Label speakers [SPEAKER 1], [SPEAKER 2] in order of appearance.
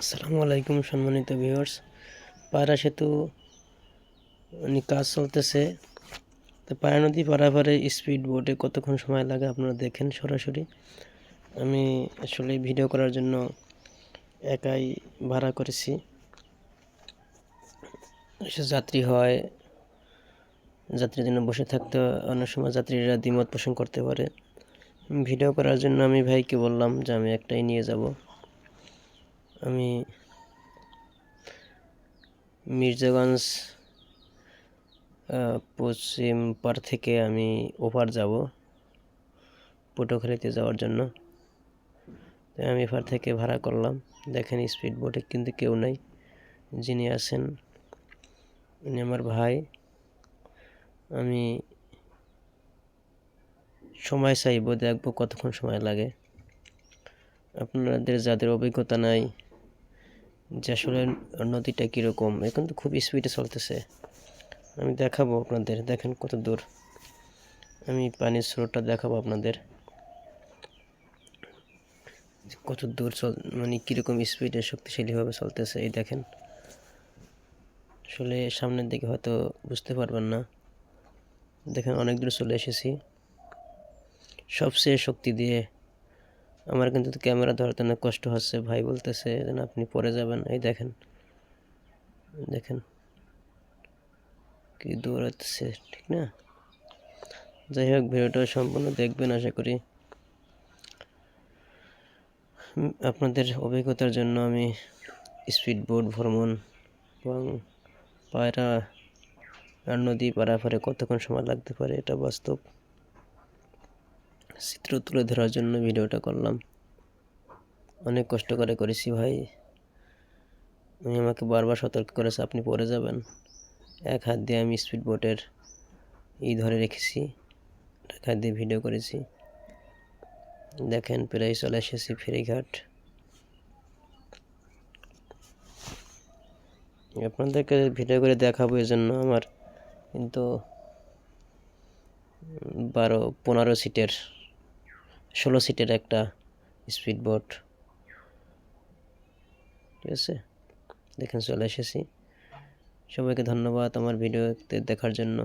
[SPEAKER 1] আসসালামু আলাইকুম সম্মানিত ভিউয়ার্স। পায়রা সেতু কাজ চলতেছে। তো পায়রা নদী পারাপারে স্পিড বোটে কতক্ষণ সময় লাগে আপনারা দেখেন সরাসরি। আমি আসলে ভিডিও করার জন্য একাই ভাড়া করেছি। যাত্রী হয়, যাত্রীর জন্য বসে থাকতে অনেক সময় যাত্রীরা দ্বিমত পোষণ করতে পারে। ভিডিও করার জন্য আমি ভাইকে বললাম যে আমি একটাই নিয়ে যাব। আমি মির্জাগঞ্জ পশ্চিম পার থেকে আমি ওপার যাব পটুয়াখালীতে যাওয়ার জন্য। আমি এপার থেকে ভাড়া করলাম। দেখেন স্পিড বোটে কিন্তু কেউ নাই। যিনি আছেন, উনি আমার ভাই। আমি সময় চাইব, দেখব কতক্ষণ সময় লাগে। আপনাদের যাদের অভিজ্ঞতা নাই যে আসলে নদীটা কীরকম এখন তো খুব স্পিডে চলতেছে। আমি দেখাবো আপনাদের, দেখেন কত দূর। আমি পানির স্রোতটা দেখাবো আপনাদের। কত দূর চল মানে কীরকম স্পিডে শক্তিশালীভাবে চলতেছে, এই দেখেন। আসলে সামনের দিকে হয়তো বুঝতে পারবেন না। দেখেন অনেক দূর চলে এসেছি। সবচেয়ে শক্তি দিয়ে আমার কিন্তু ক্যামেরা ধরতে অনেক কষ্ট হচ্ছে, ভাই বলতেছে আপনি পরে যাবেন। এই দেখেন দেখেন কি দৌড়াচ্ছে, ঠিক না? যাই হোক, ভিডিওটা সম্পূর্ণ দেখবেন, আশা করি। আপনাদের অভিজ্ঞতার জন্য আমি স্পিড বোট, ভ্রমণ এবং পায়রা, আর নদী পারাপারে কতক্ষণ সময় লাগতে পারে এটা বাস্তব। চিত্র তুলে ধরার জন্য ভিডিওটা করলাম। অনেক কষ্ট করে করেছি ভাই। উনি আমাকে বারবার সতর্ক করেছে, আপনি পড়ে যাবেন। এক হাত দিয়ে আমি স্পিড বোটের ই ধরে রেখেছি, এক হাত দিয়ে ভিডিও করেছি। দেখেন, প্রায় চলে এসেছি ফেরিঘাট। আপনাদেরকে ভিডিও করে দেখাবো এই জন্য আমার কিন্তু বারো, পনেরো সিটের ষোলো সিটের একটা স্পিড বোট ঠিক আছে? দেখেন চলে এসেছি। সবাইকে ধন্যবাদ আমার ভিডিওতে দেখার জন্য।